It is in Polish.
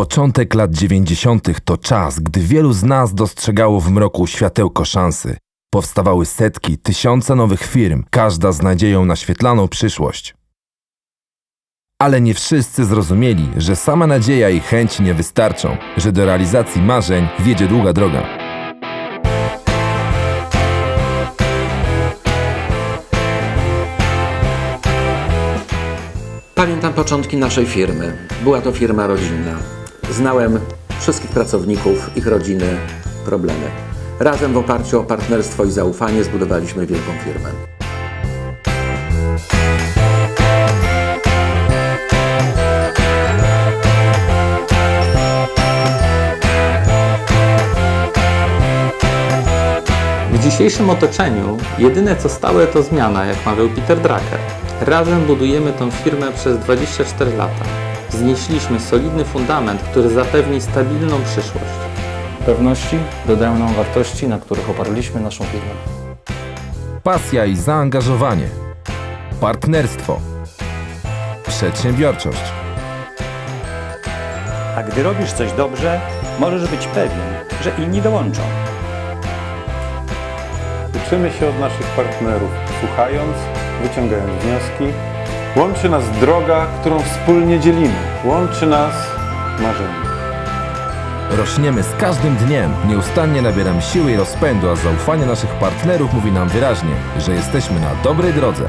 Początek lat 90. to czas, gdy wielu z nas dostrzegało w mroku światełko szansy. Powstawały setki, tysiące nowych firm, każda z nadzieją na świetlaną przyszłość. Ale nie wszyscy zrozumieli, że sama nadzieja i chęć nie wystarczą, że do realizacji marzeń wiedzie długa droga. Pamiętam początki naszej firmy. Była to firma rodzinna. Znałem wszystkich pracowników, ich rodziny, problemy. Razem w oparciu o partnerstwo i zaufanie zbudowaliśmy wielką firmę. W dzisiejszym otoczeniu jedyne co stałe to zmiana, jak mawiał Peter Drucker. Razem budujemy tą firmę przez 24 lata. Znieśliśmy solidny fundament, który zapewni stabilną przyszłość. Pewności dodają nam wartości, na których oparliśmy naszą firmę. Pasja i zaangażowanie, partnerstwo, przedsiębiorczość. A gdy robisz coś dobrze, możesz być pewien, że inni dołączą. Uczymy się od naszych partnerów, słuchając, wyciągając wnioski. Łączy nas droga, którą wspólnie dzielimy. Łączy nas marzenie. Rośniemy z każdym dniem, nieustannie nabieramy siły i rozpędu, a zaufanie naszych partnerów mówi nam wyraźnie, że jesteśmy na dobrej drodze.